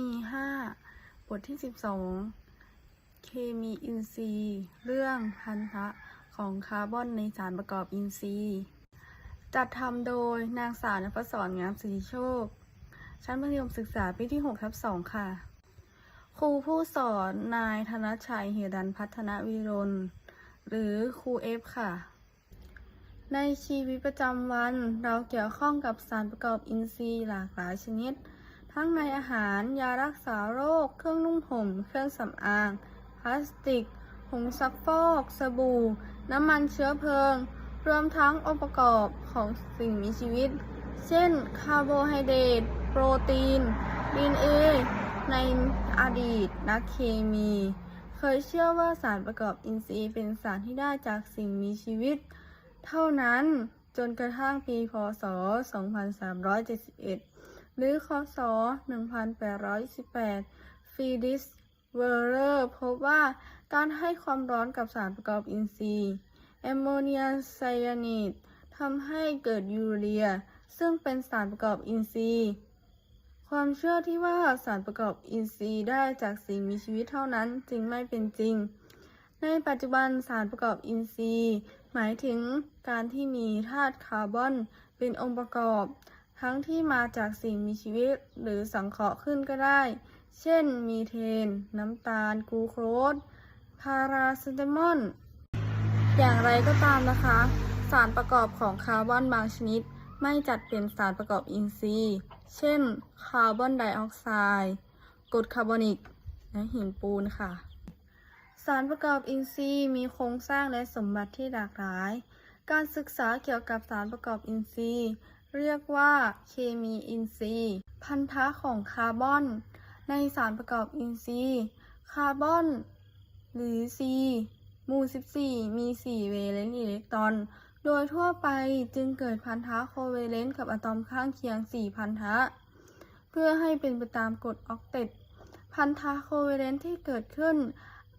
มี5บทที่12เคมีอินทรีย์ เรื่องพันธะของคาร์บอนในสารประกอบอินทรีย์ จัดทำโดยนางสาวนภศรงามสิริโชค ชั้นมัธยมศึกษาปีที่6ทับ2ค่ะ ครูผู้สอนนายธนชัยเฮรันพัฒนวิรลหรือครูเอฟค่ะ ในชีวิตประจำวันเราเกี่ยวข้องกับสารประกอบอินทรีย์หลากหลายชนิด ทั้งในอาหาร ยารักษาโรค เครื่องนุ่งห่ม เครื่องสำอาง พลาสติก ผงซักฟอก สบู่ น้ำมันเชื้อเพลิง รวมทั้งองค์ประกอบของสิ่งมีชีวิต เช่น คาร์โบไฮเดรต โปรตีนดีเอในอดีตนักเคมี เคยเชื่อว่าสารประกอบอินทรีย์เป็นสารที่ได้จากสิ่งมีชีวิต เท่านั้นจนกระทั่งปี พศ 2371 หรือคศ 1818ฟีดิสเวอร์เรอร์พบว่าการให้ความร้อนกับสารประกอบอินทรีย์แอมโมเนียไซยานิดทำให้เกิดยูเรีย ซึ่งเป็นสารประกอบอินทรีย์ ความเชื่อที่ว่าสารประกอบอินทรีย์ได้จากสิ่งมีชีวิตเท่านั้นจึงไม่เป็นจริง ในปัจจุบันสารประกอบอินทรีย์ หมายถึงการที่มีธาตุคาร์บอนเป็นองค์ประกอบ ทั้งที่มาจากสิ่งมีชีวิตหรือสังเคราะห์ขึ้นก็ได้ เช่น มีเทน น้ำตาล กูโคสพาราเซตามอล อย่างไรก็ตามนะคะ สารประกอบของคาร์บอนบางชนิด ไม่จัดเป็นสารประกอบอินทรีย์ เช่น คาร์บอนไดออกไซด์กรดคาร์บอนิก และหินปูนค่ะ สารประกอบอินทรีย์มีโครงสร้างและสมบัติที่หลากหลาย การศึกษาเกี่ยวกับสารประกอบอินทรีย์ เรียกว่าเคมีอินทรีย์ พันธะของคาร์บอน ในสารประกอบอินทรีย์ คาร์บอน หรือ C หมู่ 14 มี 4 เวเลนต์อิเล็กตรอน โดยทั่วไปจึงเกิดพันธะโคเวเลนต์กับอะตอมข้างเคียง 4 พันธะ เพื่อให้เป็นไปตามกฎออกเต็ตพันธะโคเวเลนต์ที่เกิดขึ้น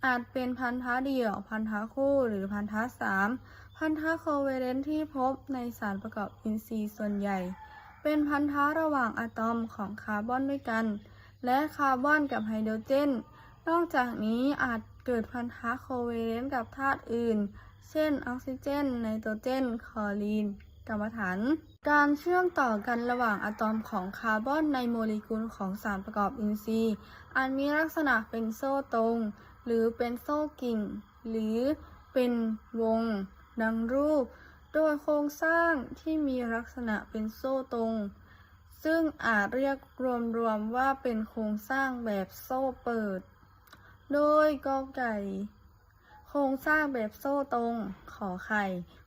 อาจเป็นพันธะเดี่ยว พันธะคู่หรือพันธะสามพันธะโคเวเลนต์ที่พบในสารประกอบอินทรีย์ส่วนใหญ่ เป็นพันธะระหว่างอะตอมของคาร์บอนด้วยกัน และคาร์บอนกับไฮโดรเจน นอกจากนี้อาจเกิดพันธะโคเวเลนต์กับธาตุอื่น เช่น ออกซิเจน ไนโตรเจน คลอรีนกรรมฐาน การเชื่อมต่อกันระหว่างอะตอมของคาร์บอนในโมเลกุลของสารประกอบอินทรีย์อาจมีลักษณะเป็นโซ่ตรงหรือเป็นโซ่กิ่ง หรือเป็นวง ดังรูป โดยโครงสร้างที่มีลักษณะเป็นโซ่ตรง ซึ่งอาจเรียกรวมๆว่าเป็นโครงสร้างแบบโซ่เปิด โดยกอไก่ โครงสร้างแบบโซ่ตรง ขอไข่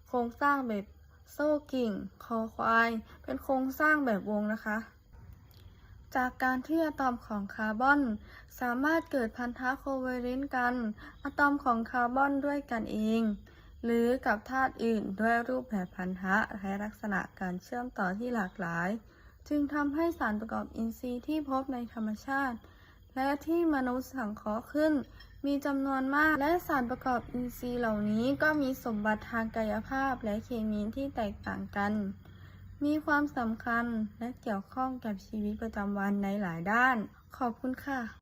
โครงสร้างแบบโซ่กิ่ง คอควาย เป็นโครงสร้างแบบวงนะคะ จากการที่อะตอมของคาร์บอน สามารถเกิดพันธะโคเวเลนต์กันอะตอมของคาร์บอนด้วยกันเอง หรือกับธาตุอื่นด้วยรูปแบบพันธะและลักษณะการเชื่อมต่อที่หลากหลาย จึงทำให้สารประกอบอินทรีย์ที่พบในธรรมชาติ และที่มนุษย์สังเคราะห์ขึ้น มีจำนวนมากและสารประกอบอินทรีย์เหล่านี้ก็มีสมบัติทางกายภาพและเคมีที่แตกต่างกัน มีความสำคัญและเกี่ยวข้องกับชีวิตประจำวันในหลายด้าน ขอบคุณค่ะ